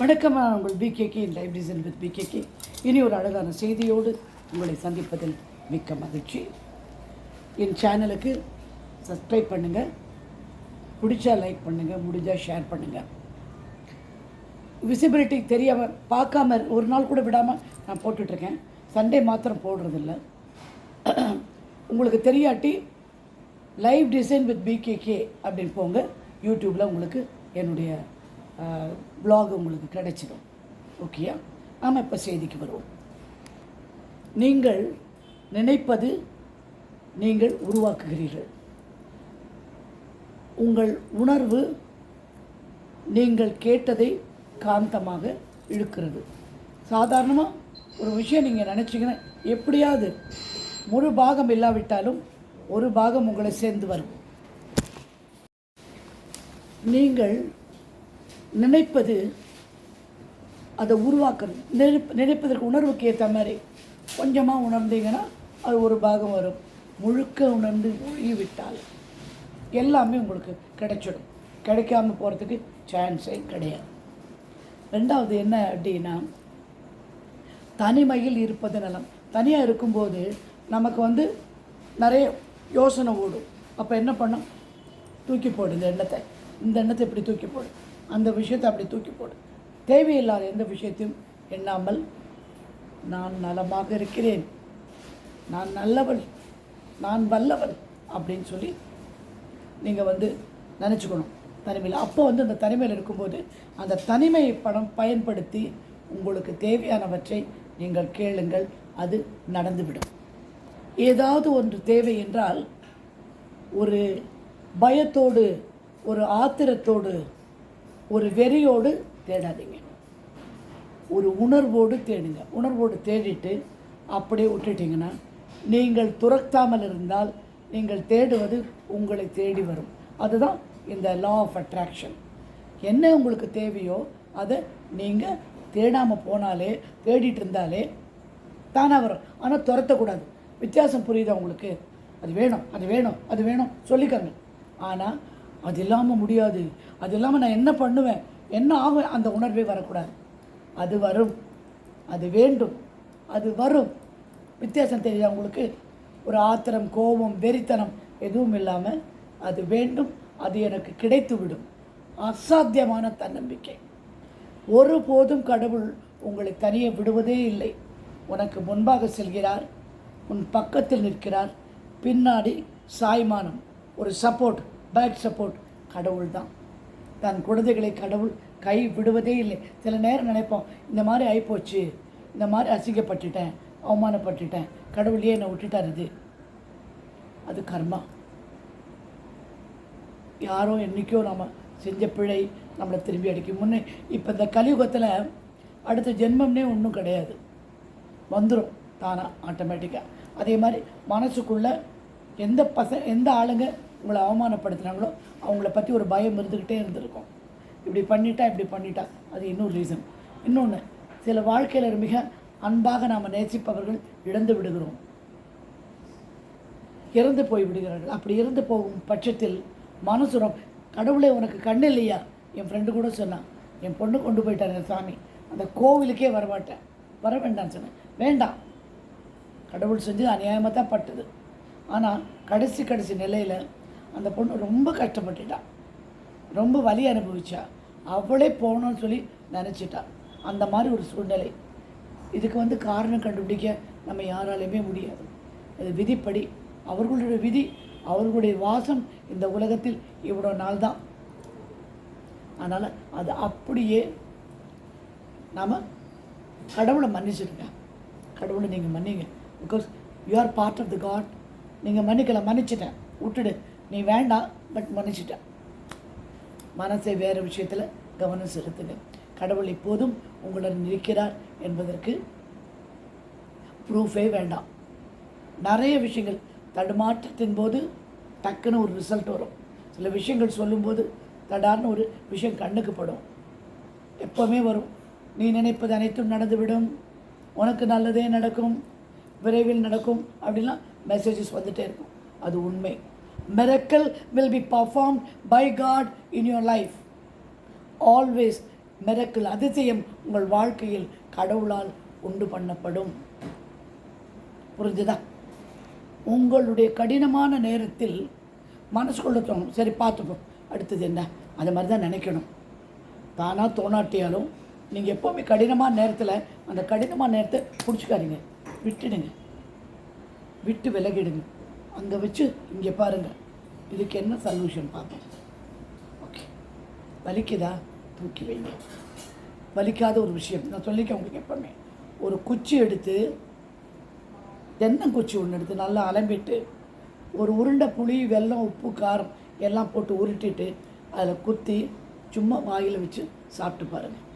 வணக்கம் நான் உங்கள் PKK live design with PKK இனி ஒரு அழகான செய்தியோடு உங்களை சந்திப்பதில் மிக்க மகிழ்ச்சி. என் சேனலுக்கு சப்ஸ்கிரைப் பண்ணுங்கள் பிடிச்சா லைக் பண்ணுங்கள் முடிஞ்சால் ஷேர் பண்ணுங்கள் விசிபிலிட்டி தெரியாமல் பார்க்காம ஒரு நாள் கூட விடாமல் நான் போட்டுட்ருக்கேன். சண்டே மாத்திரம் போடுறதில்ல. உங்களுக்கு தெரியாட்டி லைவ் டிசைன் வித் பிகேகே அப்படின்னு போங்க. யூடியூப்பில் உங்களுக்கு என்னுடைய ப்ளாக் உங்களுக்கு கிடைச்சிடும் ஓகேயா நாம் இப்போ செய்திக்கு வருவோம். நீங்கள் நினைப்பது நீங்கள் உருவாக்குகிறீர்கள். உங்கள் உணர்வு நீங்கள் கேட்டதை காந்தமாக இழுக்கிறது. சாதாரணமாக ஒரு விஷயம் நீங்கள் நினச்சிங்கன்னா எப்படியாவது முழு பாகம் இல்லாவிட்டாலும் ஒரு பாகம் உங்களை சேர்ந்து வரும். நீங்கள் நினைப்பது அதை உருவாக்கணும் நினைப் நினைப்பதற்கு உணர்வுக்கு ஏற்ற மாதிரி கொஞ்சமாக உணர்ந்தீங்கன்னா அது ஒரு பாகம் வரும். முழுக்க உணர்ந்து மூழ்கி விட்டால் எல்லாமே உங்களுக்கு கிடைச்சிடும். கிடைக்காம போகிறதுக்கு சான்ஸே கிடையாது. ரெண்டாவது என்ன அப்படின்னா தனிமையில் இருப்பது நலம். தனியாக இருக்கும்போது நமக்கு வந்து நிறைய யோசனை ஓடும். அப்போ என்ன பண்ணோம்? தூக்கி போடு இந்த எண்ணத்தை. இந்த எண்ணத்தை இப்படி தூக்கி போடு அந்த விஷயத்தை அப்படி தூக்கி போடு. தேவையில்லாத எந்த விஷயத்தையும் எண்ணாமல் நான் நலமாக இருக்கிறேன். நான் நல்லவள் நான் வல்லவள் அப்படின்னு சொல்லி நீங்கள் வந்து நினச்சிக்கணும். தனிமையில். அப்போ வந்து அந்த தனிமையில் இருக்கும்போது அந்த தனிமை படம் பயன்படுத்தி உங்களுக்கு தேவையானவற்றை நீங்கள் கேளுங்கள். அது நடந்துவிடும். ஏதாவது ஒன்று தேவை என்றால் ஒரு பயத்தோடு ஒரு ஆத்திரத்தோடு ஒரு வெறியோடு தேடாதீங்க. ஒரு உணர்வோடு தேடுங்க. உணர்வோடு தேடிட்டு அப்படியே விட்டுட்டிங்கன்னா நீங்கள் துறக்காமல் இருந்தால் நீங்கள் தேடுவது உங்களை தேடி வரும். அதுதான் இந்த லா ஆஃப் அட்ராக்ஷன் என்ன உங்களுக்கு தேவையோ அதை நீங்கள் தேடாமல் போனாலே தேடிட்டு இருந்தாலே தானாக வரும். ஆனால் துரத்தக்கூடாது. வித்தியாசம் புரியுதா உங்களுக்கு? அது வேணும் அது வேணும் அது வேணும். சொல்லிக்கோங்க. ஆனால் அது இல்லாமல் முடியாது. அது இல்லாமல் நான் என்ன பண்ணுவேன்? என்ன ஆகும் அந்த உணர்வே வரக்கூடாது. அது வரும். அது வேண்டும். அது வரும். வித்தியாசம் தெரியுது உங்களுக்கு? ஒரு ஆத்திரம் கோபம் வெறித்தனம் எதுவும் இல்லாமல் அது வேண்டும். அது எனக்கு கிடைத்து விடும் அசாத்தியமான தன்னம்பிக்கை. ஒருபோதும் கடவுள் உங்களை தனியே விடுவதே இல்லை. உனக்கு முன்பாக செல்கிறார். உன் பக்கத்தில் நிற்கிறார். பின்னாடி சாய்மானம். ஒரு சப்போர்ட் பேக் சப்போர்ட் கடவுள் தான். தன் குழந்தைகளை கடவுள் கை விடுவதே இல்லை. சில நேரம் நினைப்போம் இந்த மாதிரி ஆகிப்போச்சு இந்த மாதிரி அசிங்கப்பட்டுட்டேன் அவமானப்பட்டுட்டேன் கடவுளையே என்னை விட்டுட்டார் இது? அது கர்மா. யாரோ என்றைக்கோ நம்ம செஞ்ச பிழை நம்மளை திரும்பி அடிக்கும். முன்னே இப்போ இந்த கலியுகத்தில் அடுத்த ஜென்மம்னே ஒன்றும் கிடையாது. வந்துடும் தானாக ஆட்டோமேட்டிக்காக அதே மாதிரி மனசுக்குள்ளே எந்த பச எந்த ஆளுங்க உங்களை அவமானப்படுத்துனாங்களோ அவங்கள பற்றி ஒரு பயம் இருந்துக்கிட்டே இருந்திருக்கும். இப்படி பண்ணிட்டா இப்படி பண்ணிட்டா. அது இன்னொரு ரீசன் இன்னொன்று சில வாழ்க்கையில் மிக அன்பாக நாம் நேசிப்பவர்கள் இழந்து விடுகிறோம். இறந்து போய் விடுகிறார்கள். அப்படி இறந்து போகும் பட்சத்தில் மனசுரம் கடவுளே உனக்கு கண்ணு இல்லையா? என் ஃப்ரெண்டு கூட சொன்னான். என் பொண்ணு கொண்டு போயிட்டாங்க சாமி. அந்த கோவிலுக்கே வரமாட்டேன். வர வேண்டாம்னு சொன்னேன். வேண்டாம். கடவுள் செஞ்சு அநியாயமாக தான் பட்டுது. ஆனால் கடைசி கடைசி நிலையில் அந்த பொண்ணு ரொம்ப கஷ்டப்பட்டுட்டா. ரொம்ப வலி அனுபவிச்சா. அவளே போகணும்னு சொல்லி நினச்சிட்டா. அந்த மாதிரி ஒரு சூழ்நிலை. இதுக்கு வந்து காரணம் கண்டுபிடிக்க நம்ம யாராலையுமே முடியாது. இது விதிப்படி. அவர்களுடைய விதி அவர்களுடைய வாசம் இந்த உலகத்தில் இவ்வளோ நாள் தான் அதனால் அது அப்படியே நாம் கடவுளை மன்னிச்சிருங்க கடவுளை நீங்கள் மன்னிங்க. Because you are part of the God நீங்கள் மன்னிக்கலை மன்னிச்சிட்டேன். விட்டுடு. நீ வேண்டாம் பட் மன்னிச்சிட்டேன் மனசை வேறு விஷயத்தில் கவனம் செலுத்துங்க. கடவுள் எப்போதும் உங்களுடன் இருக்கிறார் என்பதற்கு ப்ரூஃபே வேண்டாம். நிறைய விஷயங்கள் தடுமாற்றத்தின் போது டக்குன்னு ஒரு ரிசல்ட் வரும். சில விஷயங்கள் சொல்லும்போது தடார்னு ஒரு விஷயம் கண்ணுக்கு படும். எப்போவுமே வரும். நீ நினைப்பது அனைத்தும் நடந்துவிடும். உனக்கு நல்லதே நடக்கும். விரைவில் நடக்கும். அப்படிலாம் மெசேஜஸ் வந்துகிட்டே இருக்கும். அது உண்மை. Miracle will be performed by God in your life. Always மெரக்கல் அதிசயம் உங்கள் வாழ்க்கையில் கடவுளால் உண்டு பண்ணப்படும். புரிஞ்சுதா? உங்களுடைய கடினமான நேரத்தில் மனசுக்குள்ள தோணும் சரி பார்த்துப்போம். அடுத்தது என்ன? அது மாதிரி தான் நினைக்கணும். தானாக தோணாட்டியாலும் நீங்கள் எப்போவுமே கடினமான நேரத்தில் அந்த கடினமான நேரத்தை பிடிச்சிக்காதீங்க. விட்டுடுங்க. விட்டு விலகிடுங்க. அங்கே வச்சு இங்கே பாருங்கள் இதுக்கு என்ன சொல்யூஷன் பார்ப்போம். ஓகே வலிக்குதா? தூக்கி வைங்க. வலிக்காத ஒரு விஷயம். நான் சொல்லிக்க உங்களுக்கு எப்பவுமே. ஒரு குச்சி எடுத்து தென்னங்குச்சி ஒன்று எடுத்து நல்லா அலம்பிட்டு ஒரு உருண்டை புளி வெல்லம் உப்பு காரம் எல்லாம் போட்டு உருட்டிட்டு அதில் குத்தி சும்மா வாயில் வச்சு சாப்பிட்டு பாருங்கள்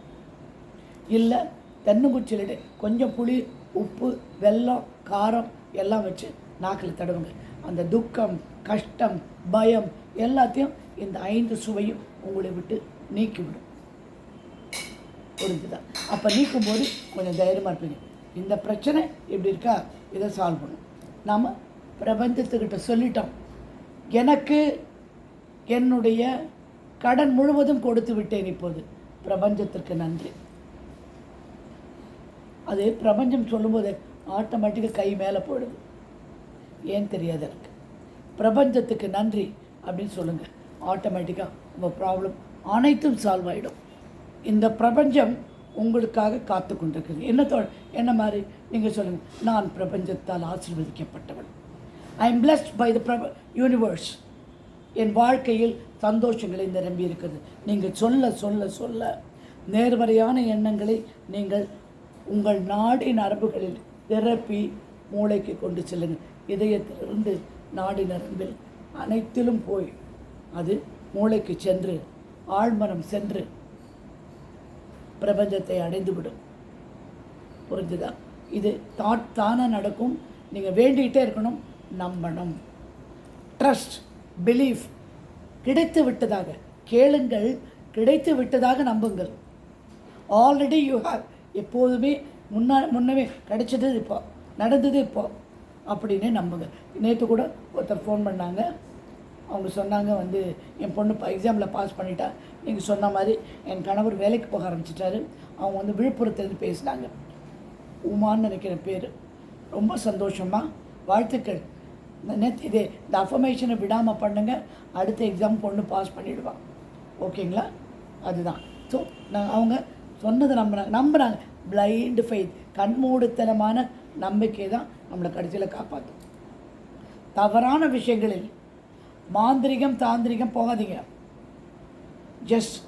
இல்லை தென்னங்குச்சியில் கொஞ்சம் புளி உப்பு வெல்லம் காரம் எல்லாம் வச்சு நாக்கில் தடவுங்க. அந்த துக்கம் கஷ்டம் பயம் எல்லாத்தையும் இந்த ஐந்து சுவையும் உங்களை விட்டு நீக்கிவிடும். புரிஞ்சுதா? அப்போ நீக்கும்போது கொஞ்சம் தைரியமாக இருப்பீங்க. இந்த பிரச்சனை எப்படி இருக்கா? இதை சால்வ் பண்ணும். நாம் பிரபஞ்சத்துக்கிட்ட சொல்லிட்டோம். எனக்கு என்னுடைய கடன் முழுவதும் கொடுத்து விட்டேன் இப்போது. பிரபஞ்சத்திற்கு நன்றி. அது பிரபஞ்சம் சொல்லும்போது ஆட்டோமேட்டிக்காக கை மேலே போயிடுது. ஏன் தெரியாது எனக்கு பிரபஞ்சத்துக்கு நன்றி அப்படின்னு சொல்லுங்கள் ஆட்டோமேட்டிக்காக உங்கள் ப்ராப்ளம் அனைத்தும் சால்வ் ஆகிடும் இந்த பிரபஞ்சம் உங்களுக்காக காத்து கொண்டிருக்குது. என்ன தோ என்ன மாதிரி? நீங்கள் சொல்லுங்கள் நான் பிரபஞ்சத்தால் ஆசீர்வதிக்கப்பட்டவன். I am blessed by the பிரப universe என் வாழ்க்கையில் சந்தோஷங்களை நிரம்பி இருக்கிறது. நீங்கள் சொல்ல சொல்ல சொல்ல நேர்மறையான எண்ணங்களை நீங்கள் உங்கள் நாடின் நரம்புகளில் நிரப்பி மூளைக்கு கொண்டு செல்லுங்கள். இதயத்திலிருந்து நாடி நரம்பில் அனைத்திலும் போய் அது மூளைக்கு சென்று ஆழ்மனம் சென்று பிரபஞ்சத்தை அடைந்துவிடும். புரிஞ்சுதா? இது தாட் தானாக நடக்கும். நீங்கள் வேண்டிகிட்டே இருக்கணும். நம்பணும். ட்ரஸ்ட் பிலீஃப் கிடைத்து விட்டதாக கேளுங்கள் கிடைத்து விட்டதாக நம்புங்கள். ஆல்ரெடி யூ ஹாவ் எப்போதுமே முன்னா முன்னமே கிடைச்சது இப்போ நடந்தது இப்போ. அப்படின்னு நம்புங்க. நேற்று கூட ஒருத்தர் ஃபோன் பண்ணாங்க. அவங்க சொன்னாங்க வந்து என் பொண்ணு இப்போ எக்ஸாமில் பாஸ் பண்ணிட்டா. நீங்கள் சொன்ன மாதிரி என் கணவர் வேலைக்கு போக ஆரம்பிச்சிட்டாரு. அவங்க வந்து விழுப்புரத்துலேருந்து பேசினாங்க. உமான்னு நினைக்கிற பேர். ரொம்ப சந்தோஷமாக வாழ்த்துக்கள். நேற்று இதே இந்த அஃபர்மேஷனை விடாமல் பண்ணுங்கள் அடுத்த எக்ஸாம் பொண்ணு பாஸ் பண்ணிவிடுவான் ஓகேங்களா? அதுதான். ஸோ நான் அவங்க சொன்னதை நம்புகிறாங்க நம்புகிறாங்க பிளைண்டு ஃபெய்த் கண்மூடுத்தனமான நம்பிக்கை தான் நம்மளை கடைசியில் காப்பாற்றும் தவறான விஷயங்களில் மாந்திரிகம் தாந்திரிகம் போகாதீங்க. ஜஸ்ட்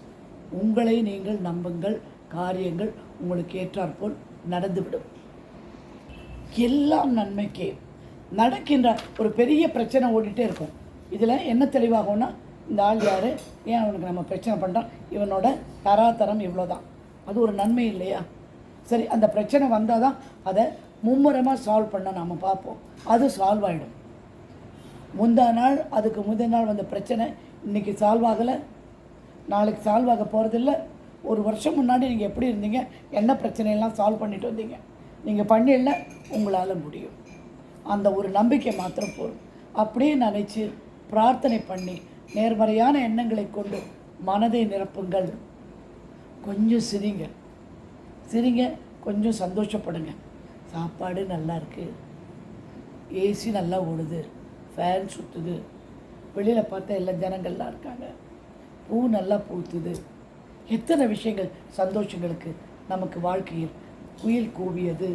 உங்களை நீங்கள் நம்புங்கள் காரியங்கள் உங்களுக்கு ஏற்றாற்போல் நடந்துவிடும். எல்லாம் நன்மைக்கே நடக்கின்ற ஒரு பெரிய பிரச்சனை ஓடிட்டே இருக்கும். இதில் என்ன தெளிவாகும்னா இந்த ஆள் யார்? ஏன் அவனுக்கு நம்ம பிரச்சனை பண்ணுறோம் இவனோட தராதரம் இவ்வளோ தான் அது ஒரு நன்மை இல்லையா? சரி அந்த பிரச்சனை வந்தால் தான் அதை மும்முரமாக சால்வ் பண்ண நாம் பார்ப்போம். அது சால்வ் ஆகிடும் முந்தா நாள் அதுக்கு முந்தைய நாள் வந்த பிரச்சனை இன்றைக்கி சால்வ் ஆகலை. நாளைக்கு சால்வ் ஆக போகிறதில்ல ஒரு வருஷம் முன்னாடி நீங்கள் எப்படி இருந்தீங்க? என்ன பிரச்சனையெல்லாம் சால்வ் பண்ணிட்டு வந்தீங்க? நீங்கள் பண்ணிடல உங்களால் முடியும். அந்த ஒரு நம்பிக்கை மாத்திரம் போதும். அப்படியே நினச்சி பிரார்த்தனை பண்ணி நேர்மறையான எண்ணங்களை கொண்டு மனதை நிரப்புங்கள். கொஞ்சம் சிரிங்க. சிரிங்க கொஞ்சம் சந்தோஷப்படுங்க. சாப்பாடு நல்லா இருக்குது ஏசி நல்லா ஓடுது. ஃபேன் சுற்றுது வெளியில் பார்த்தா எல்லா ஜனங்கள்லாம் இருக்காங்க. பூ நல்லா பூத்துது. எத்தனை விஷயங்கள் சந்தோஷங்களுக்கு நமக்கு வாழ்க்கையில் குயில் கூவியது.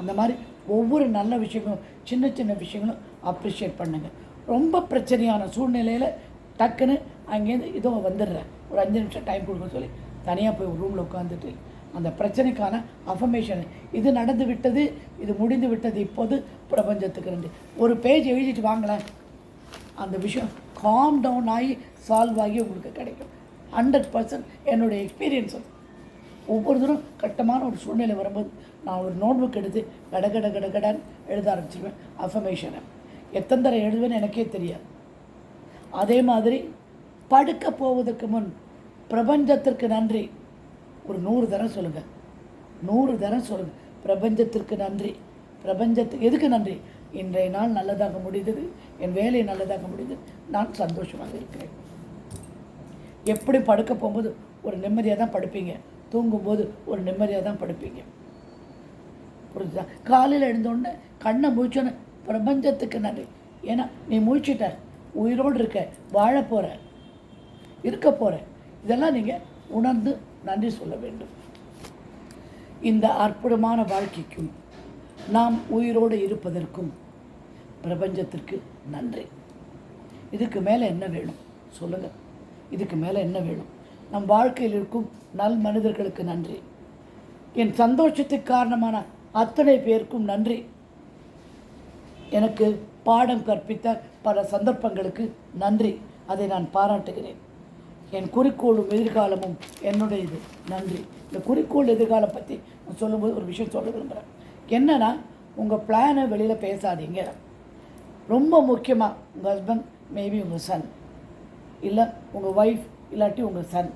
அந்த மாதிரி ஒவ்வொரு நல்ல விஷயங்களும் சின்ன சின்ன விஷயங்களும் அப்ரிஷியேட் பண்ணுங்கள் ரொம்ப பிரச்சனையான சூழ்நிலையில் டக்குன்னு அங்கேருந்து இதோ வந்துடுறேன். ஒரு அஞ்சு நிமிஷம் டைம் கொடுக்க சொல்லி தனியாக போய் ரூமில் உட்காந்துட்டு அந்த பிரச்சனைக்கான அஃபர்மேஷன் இது நடந்து விட்டது இது முடிந்து விட்டது இப்போது பிரபஞ்சத்துக்கு ரெண்டு ஒரு பேஜ் எழுதிட்டு வாங்களேன். அந்த விஷயம் காம் டவுன் ஆகி சால்வ் ஆகி உங்களுக்கு கிடைக்கும். ஹண்ட்ரட் பர்சன்ட் என்னுடைய எக்ஸ்பீரியன்ஸ் அது. ஒவ்வொரு தூரம் கட்டமான ஒரு சூழ்நிலை வரும்போது நான் ஒரு நோட் புக் எடுத்து கட கட கட கடன் எழுத ஆரம்பிச்சிருவேன். அஃபர்மேஷனை எத்தனை தடவை எழுதுவேன்னு எனக்கே தெரியாது. அதே மாதிரி படுக்க போவதற்கு முன் பிரபஞ்சத்திற்கு நன்றி. ஒரு நூறு தரம் சொல்லுங்கள் நூறு தரம் சொல்லுங்கள் பிரபஞ்சத்திற்கு நன்றி. பிரபஞ்சத்துக்கு எதுக்கு நன்றி? இன்றைய நாள் நல்லதாக முடிந்தது. என் வேலை நல்லதாக முடிந்தது. நான் சந்தோஷமாக இருக்கிறேன். எப்படி படுக்க போகும்போது ஒரு நிம்மதியாக தான் படுப்பீங்க. தூங்கும்போது ஒரு நிம்மதியாக தான் படுப்பீங்க. புரிஞ்சுதா? காலையில் எழுந்தோடனே கண்ணை முழிச்சோன்னே பிரபஞ்சத்துக்கு நன்றி. ஏன்னா நீ முழிச்சிட்ட. உயிரோடு இருக்க. வாழ போகிற இருக்க போகிற இதெல்லாம் நீங்கள் உணர்ந்து நன்றி சொல்ல வேண்டும். இந்த அற்புதமான வாழ்க்கைக்கும் நாம் உயிரோடு இருப்பதற்கும் பிரபஞ்சத்திற்கு நன்றி. இதுக்கு மேலே என்ன வேணும்? சொல்லுங்கள் இதுக்கு மேலே என்ன வேணும்? நம் வாழ்க்கையில் இருக்கும் நல் மனிதர்களுக்கு நன்றி. என் சந்தோஷத்துக்கு காரணமான அத்தனை பேருக்கும் நன்றி. எனக்கு பாடம் கற்பித்த பல சந்தர்ப்பங்களுக்கு நன்றி. அதை நான் பாராட்டுகிறேன். என் குறிக்கோளும் எதிர்காலமும் என்னுடைய இது நன்றி. இந்த குறிக்கோள் எதிர்காலம் பற்றி நான் சொல்லும்போது ஒரு விஷயம் சொல்ல விரும்புகிறேன் என்னென்னா உங்கள் பிளானை வெளியில் பேசாதீங்க. ரொம்ப முக்கியமாக உங்கள் ஹஸ்பண்ட் மேபி உங்கள் சன் இல்லை உங்கள் ஒய்ஃப் இல்லாட்டி உங்கள் சன்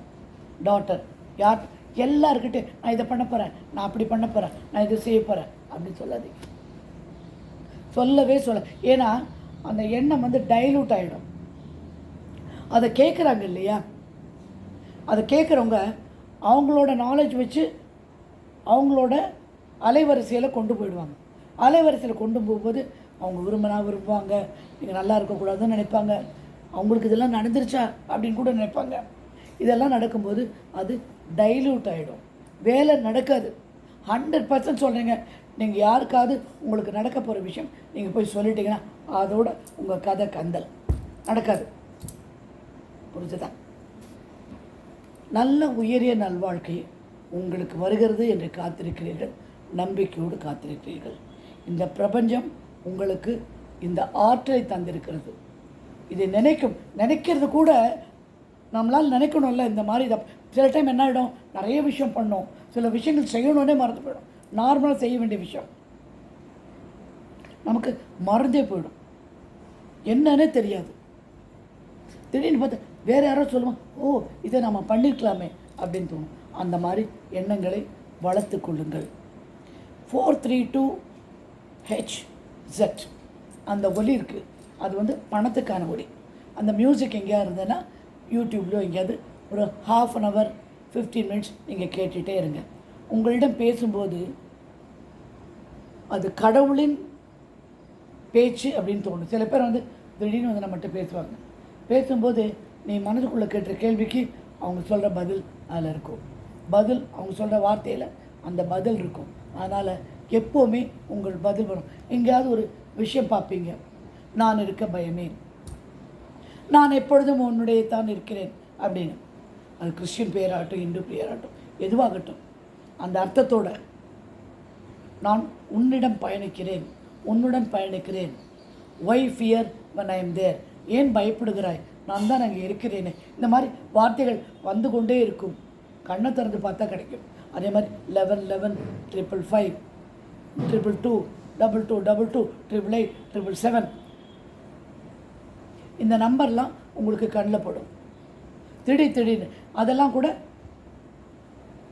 டாட்டர் யார் எல்லாருக்கிட்டே நான் இதை பண்ண போகிறேன் நான் அப்படி பண்ண போகிறேன் நான் இதை செய்ய போகிறேன் அப்படின்னு சொல்லாதீங்க. சொல்லவே சொல்ல ஏன்னா அந்த எண்ணம் வந்து டைலூட் ஆகிடும் அதை கேட்குறாங்க இல்லையா? அதை கேட்குறவங்க அவங்களோட நாலேஜ் வச்சு அவங்களோட அலைவரிசையில் கொண்டு போயிடுவாங்க. அலைவரிசையில் கொண்டு போகும்போது அவங்க விரும்பினா விரும்புவாங்க நீங்கள் நல்லா இருக்கக்கூடாதுன்னு நினைப்பாங்க. அவங்களுக்கு இதெல்லாம் நடந்துருச்சா அப்படின்னு கூட நினைப்பாங்க. இதெல்லாம் நடக்கும்போது அது டைல்யூட் ஆகிடும் வேலை நடக்காது. ஹண்ட்ரட் பர்சன்ட் சொல்கிறீங்க நீங்கள் யாருக்காவது உங்களுக்கு நடக்க போகிற விஷயம் நீங்கள் போய் சொல்லிட்டீங்கன்னா அதோட உங்கள் கதை கந்தல். நடக்காது. புரிஞ்சுதான் நல்ல உயரிய நல்வாழ்க்கை உங்களுக்கு வருகிறது என்று காத்திருக்கிறீர்கள். நம்பிக்கையோடு காத்திருக்கிறீர்கள். இந்த பிரபஞ்சம் உங்களுக்கு இந்த ஆற்றலை தந்திருக்கிறது. இதை நினைக்கும் நினைக்கிறது கூட நம்மளால் நினைக்கணும்ல இந்த மாதிரி இதை. சில டைம் என்ன ஆகிடும் நிறைய விஷயம் பண்ணோம். சில விஷயங்கள் செய்யணுன்னே மறந்து போயிடும். நார்மலாக செய்ய வேண்டிய விஷயம். நமக்கு மறந்தே போயிடும். என்னன்னே தெரியாது. திடீர்னு பார்த்து வேறு யாரோ சொல்லுவான் ஓ இதை நம்ம பண்ணிருக்கலாமே அப்படின்னு தோணும். அந்த மாதிரி எண்ணங்களை வளர்த்து கொள்ளுங்கள். Four three two H Z அந்த ஒலி இருக்குது அது வந்து பணத்துக்கான ஒலி. அந்த மியூசிக் எங்கேயா இருந்ததுன்னா யூடியூப்லையோ எங்கேயாவது ஒரு half an hour fifteen minutes நீங்கள் கேட்டுகிட்டே இருங்க. உங்களிடம் பேசும்போது அது கடவுளின் பேச்சு அப்படின்னு தோணும். சில பேர் வந்து திடீர்னு வந்து நம்மகிட்ட பேசுவாங்க. பேசும்போது நீ மனதுக்குள்ளே கேட்ட கேள்விக்கு அவங்க சொல்கிற பதில் அதில் இருக்கும். பதில் அவங்க சொல்கிற வார்த்தையில் அந்த பதில் இருக்கும். அதனால் எப்போவுமே உங்கள் பதில் வரும். எங்கேயாவது ஒரு விஷயம் பார்ப்பீங்க. நான் இருக்க பயமே. நான் எப்பொழுதும் உன்னுடைய தான் இருக்கிறேன் அப்படின்னு. அது கிறிஸ்டின் பேராகட்டும் இந்து பேராகட்டும் எதுவாகட்டும். அந்த அர்த்தத்தோட நான் உன்னிடம் பயணிக்கிறேன். உன்னுடன் பயணிக்கிறேன். Why fear when I am there ஏன் பயப்படுகிறாய்? நான் தான் அங்கே இருக்கிறேனே. இந்த மாதிரி வார்த்தைகள் வந்து கொண்டே இருக்கும். கண்ணை திறந்து பார்த்தா கிடைக்கும். அதே மாதிரி eleven eleven triple five triple two double two double two triple eight triple seven இந்த நம்பர்லாம் உங்களுக்கு கண்ணில் படும். திடீர் திடீர்னு அதெல்லாம் கூட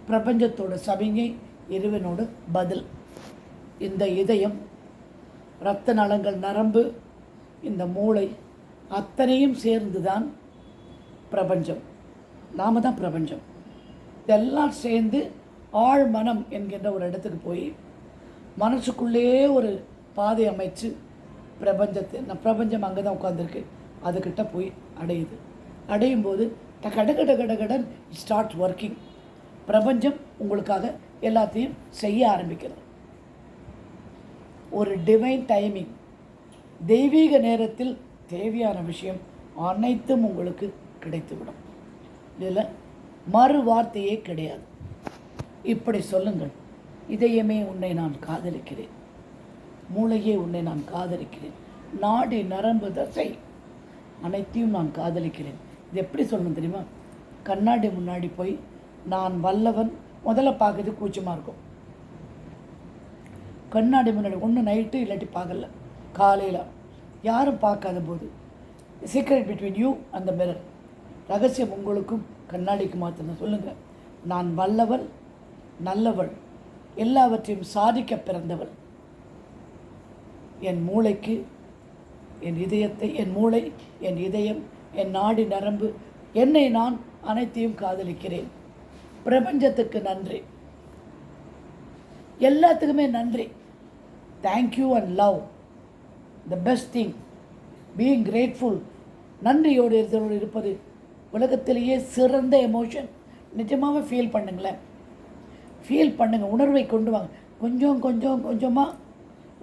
பிரபஞ்சத்தோட சமிங்கை இறைவனோட பதில். இந்த இதயம் இரத்த நலங்கள் நரம்பு இந்த மூளை அத்தனையும் சேர்ந்து தான் பிரபஞ்சம். நாம தான் பிரபஞ்சம். இதெல்லாம் சேர்ந்து ஆழ் மனம் என்கின்ற ஒரு இடத்துக்கு போய் மனசுக்குள்ளேயே ஒரு பாதை அமைச்சு பிரபஞ்சத்தை நான் பிரபஞ்சம் அங்கே தான் உட்காந்துருக்கு அதுக்கிட்ட போய் அடையுது. அடையும் போது கடகட கடகடன் ஸ்டார்ட் ஒர்க்கிங் பிரபஞ்சம் உங்களுக்காக எல்லாத்தையும் செய்ய ஆரம்பிக்கிறது. ஒரு டிவைன் டைமிங் தெய்வீக நேரத்தில் தேவையான விஷயம் அனைத்தும் உங்களுக்கு கிடைத்துவிடும். இதில் மறு வார்த்தையே கிடையாது. இப்படி சொல்லுங்கள். இதயமே உன்னை நான் காதலிக்கிறேன். மூளையே உன்னை நான் காதலிக்கிறேன். நாடி நரம்பு தசை அனைத்தையும் நான் காதலிக்கிறேன். இது எப்படி சொல்லணும் தெரியுமா? கண்ணாடி முன்னாடி போய் நான் வல்லவன் முதல்ல பார்க்குறது கூச்சமாக இருக்கும். கண்ணாடி முன்னாடி ஒன்று நைட்டு இல்லாட்டி பார்க்கல. காலையில் யாரும் பார்க்காத போது சீக்ரெட் பிட்வீன் யூ அந்த மிரர் ரகசியம் உங்களுக்கும் கண்ணாடிக்கு மாத்திரம் சொல்லுங்கள் நான் வல்லவள் நல்லவள் எல்லாவற்றையும் சாதிக்க பிறந்தவள். என் மூளைக்கு என் இதயத்தை என் மூளை என் இதயம் என் நாடி நரம்பு என்னை நான் அனைத்தையும் காதலிக்கிறேன். பிரபஞ்சத்துக்கு நன்றி. எல்லாத்துக்குமே நன்றி. Thank you and love the best thing being grateful நன்றியோடு இருந்தோடு இருப்பது உலகத்திலேயே சிறந்த எமோஷன் நிஜமாகவே ஃபீல் பண்ணுங்களேன். ஃபீல் பண்ணுங்கள் உணர்வை கொண்டு வாங்க. கொஞ்சம் கொஞ்சம் கொஞ்சமாக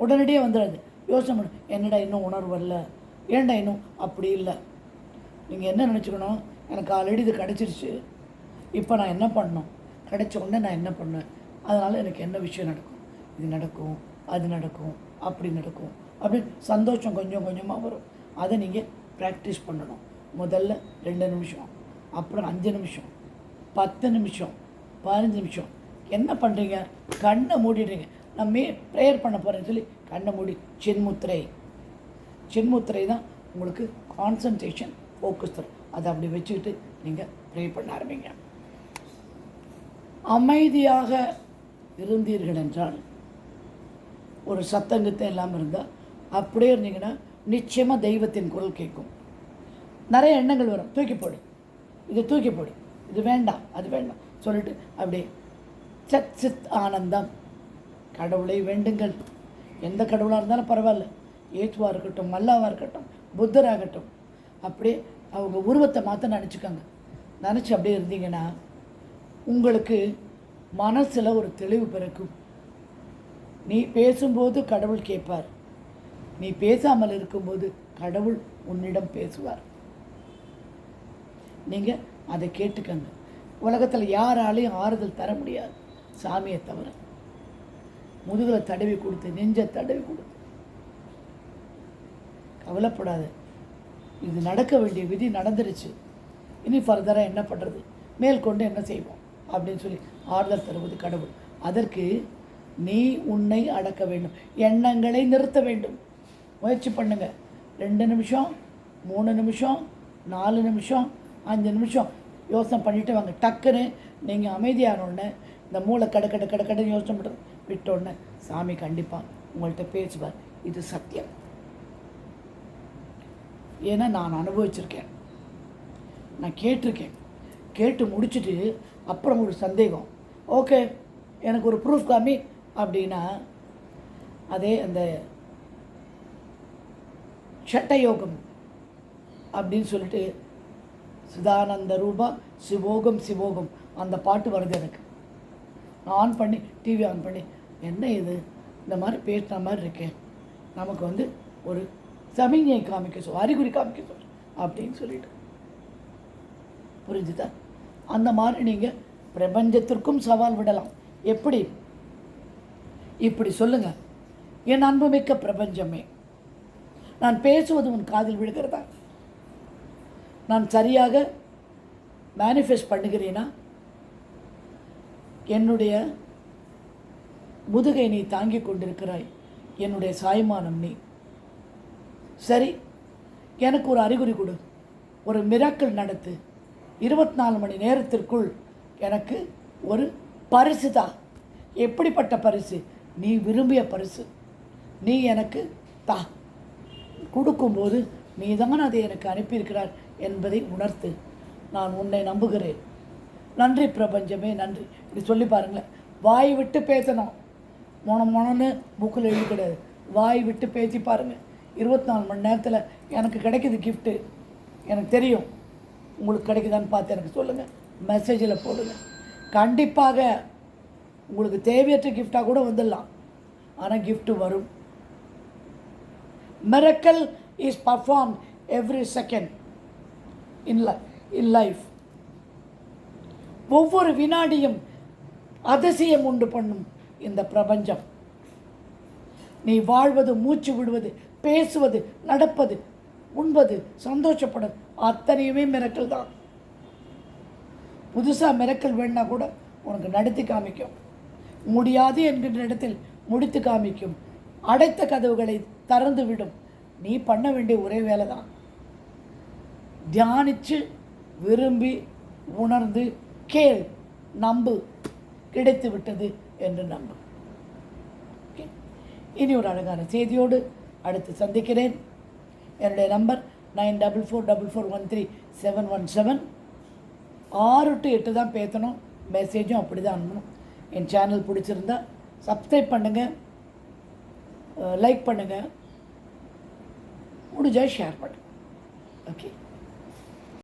உடனடியாக வந்துடாது. யோசனை பண்ணு என்னடா இன்னும் உணர்வு வரல? ஏன்டா இன்னும் அப்படி இல்லை? நீங்கள் என்ன நினச்சிக்கணும்? எனக்கு ஆல்ரெடி இது கிடச்சிருச்சு. இப்போ நான் என்ன பண்ணணும்? கிடைச்ச உடனே நான் என்ன பண்ணேன் அதனால் எனக்கு என்ன விஷயம் நடக்கும்? இது நடக்கும் அது நடக்கும் அப்படி நடக்கும். அப்படின்னு சந்தோஷம் கொஞ்சம் கொஞ்சமாக வரும். அதை நீங்கள் ப்ராக்டிஸ் பண்ணணும். முதல்ல ரெண்டு நிமிஷம் அப்புறம் அஞ்சு நிமிஷம் பத்து நிமிஷம் பதினஞ்சு நிமிஷம். என்ன பண்ணுறீங்க கண்ணை மூடிடுறீங்க. நான் மே ப்ரேயர் பண்ண போகிறேன்னு சொல்லி கண்ணை மூடி சின்முத்திரை. சின்முத்திரை தான் உங்களுக்கு கான்சன்ட்ரேஷன் ஃபோக்கஸ் தரும். அதை அப்படி வச்சுக்கிட்டு நீங்கள் ப்ரே பண்ண ஆரம்பிங்க. அமைதியாக இருந்தீர்கள் என்றால் ஒரு சத்தங்கத்தை இல்லாமல் இருந்தால் அப்படியே இருந்தீங்கன்னா நிச்சயமாக தெய்வத்தின் குரல் கேட்கும். நிறைய எண்ணங்கள் வரும். தூக்கி போடு. இது தூக்கி போடு. இது வேண்டாம். அது வேண்டாம். சொல்லிட்டு அப்படியே சத் சித் ஆனந்தம். கடவுளை வேண்டுங்கள். எந்த கடவுளாக இருந்தாலும் பரவாயில்ல. ஏத்துவாக இருக்கட்டும் மல்லாவாக இருக்கட்டும் புத்தராகட்டும். அப்படியே அவங்க உருவத்தை மாற்ற நினச்சிக்கோங்க. நினச்சி அப்படியே இருந்தீங்கன்னா உங்களுக்கு மனசில் ஒரு தெளிவு பிறக்கும். நீ பேசும்போது கடவுள் கேட்பார். நீ பேசாமல் இருக்கும்போது கடவுள் உன்னிடம் பேசுவார். நீங்கள் அதை கேட்டுக்கங்க. உலகத்தில் யாராலையும் ஆறுதல் தர முடியாது. சாமியை தவிர. முதுகில் தடவி கொடுத்து நெஞ்சை தடவி கொடுத்து. கவலைப்படாத. இது நடக்க வேண்டிய விதி நடந்துருச்சு. இனி ஃபர்தராக என்ன பண்ணுறது மேற்கொண்டு என்ன செய்வோம்? அப்படின்னு சொல்லி ஆறுதல் தருவது கடவுள். அதற்கு நீ உன்னை அடக்க வேண்டும். எண்ணங்களை நிறுத்த வேண்டும். முயற்சி பண்ணுங்கள் ரெண்டு நிமிஷம் மூணு நிமிஷம் நாலு நிமிஷம் அஞ்சு நிமிஷம். யோசனை பண்ணிவிட்டு வாங்க. டக்குன்னு நீங்கள் அமைதியானோடனே இந்த மூளை கட கட கட கடன்னு யோசனை பண்ணுறது விட்டோடனே சாமி கண்டிப்பாக உங்கள்கிட்ட பேசுவார். இது சத்தியம். ஏன்னா நான் அனுபவிச்சிருக்கேன். நான் கேட்டிருக்கேன். கேட்டு முடிச்சுட்டு அப்புறம் ஒரு சந்தேகம். ஓகே எனக்கு ஒரு ப்ரூஃப் காமி அப்படின்னா அதே அந்த ஷட்டயோகம் அப்படின்னு சொல்லிட்டு சிதானந்த ரூபா சிவோகம் சிவோகம் அந்த பாட்டு வருது எனக்கு. நான் ஆன் பண்ணி டிவி ஆன் பண்ணி என்ன இது? இந்த மாதிரி பேசுன மாதிரி இருக்கேன். நமக்கு வந்து ஒரு சமிஞ்ஞை காமிக்க சொல் அறிகுறி காமிக்க சொல் அப்படின்னு சொல்லிட்டு. புரிஞ்சுதா? அந்த மாதிரி நீங்கள் பிரபஞ்சத்திற்கும் சவால் விடலாம். எப்படி? இப்படி சொல்லுங்கள் என் அன்புமிக்க பிரபஞ்சமே நான் பேசுவது உன் காதில் விழுகிறதா? நான் சரியாக மேனிஃபெஸ்ட் பண்ணுகிறேனா? என்னுடைய முதுகை நீ தாங்கிக் கொண்டிருக்கிறாய். என்னுடைய சாய்மானம் நீ. சரி எனக்கு ஒரு அறிகுறி கொடு. ஒரு மிராக்கள் நடத்து. இருபத்தி நாலு மணி நேரத்திற்குள் எனக்கு ஒரு பரிசு தான் எப்படிப்பட்ட பரிசு? நீ விரும்பிய பரிசு. நீ எனக்கு தா. கொடுக்கும்போது நீதான் அதை எனக்கு அனுப்பியிருக்கிறார் என்பதை உணர்த்து நான் உன்னை நம்புகிறேன். நன்றி பிரபஞ்சமே நன்றி. இப்படி சொல்லி பாருங்களேன். வாய் விட்டு பேசணும். மொன மொனன்னு புக்கில் எழுதி கிடையாது. வாய் விட்டு பேசி பாருங்கள் இருபத்தி நாலு மணி நேரத்தில் எனக்கு கிடைக்குது கிஃப்ட்டு எனக்கு தெரியும். உங்களுக்கு கிடைக்குதான்னு பார்த்து எனக்கு சொல்லுங்கள் மெசேஜில் போடுங்க. கண்டிப்பாக உங்களுக்கு தேவையற்ற கிஃப்டாக கூட வந்துடலாம். ஆனால் கிஃப்ட்டு வரும். Miracle is perform every second in in life ஒவ்வொரு வினாடியும் அதிசயம் உண்டு பண்ணும் இந்த பிரபஞ்சம். நீ வாழ்வது மூச்சு விடுவது பேசுவது நடப்பது உண்பது சந்தோஷப்படும் அத்தனையுமே மிரக்கல் தான். புதுசாக மிரக்கல் வேணா கூட உனக்கு நடத்தி காமிக்கும். முடியாது என்கின்ற இடத்தில் முடித்து காமிக்கும். அடைத்த கதவுகளை திறந்து விடும். நீ பண்ண வேண்டிய ஒரே வேலை தான் தியானித்து விரும்பி உணர்ந்து கேள் நம்பு. கிடைத்து விட்டது என்று நம்பு. இனி ஒரு அழகான செய்தியோடு அடுத்து சந்திக்கிறேன். என்னுடைய number nine double four double four one three seven one seven. ஆறு டு எட்டு தான் பேசணும் மெசேஜும் அப்படி தான் அனுப்பணும் என் சேனல் பிடிச்சிருந்தா சப்ஸ்கிரைப் பண்ணுங்கள் லைக் பண்ணுங்கள் முடிஞ்சால் ஷேர் பண்ணுங்கள் ஓகே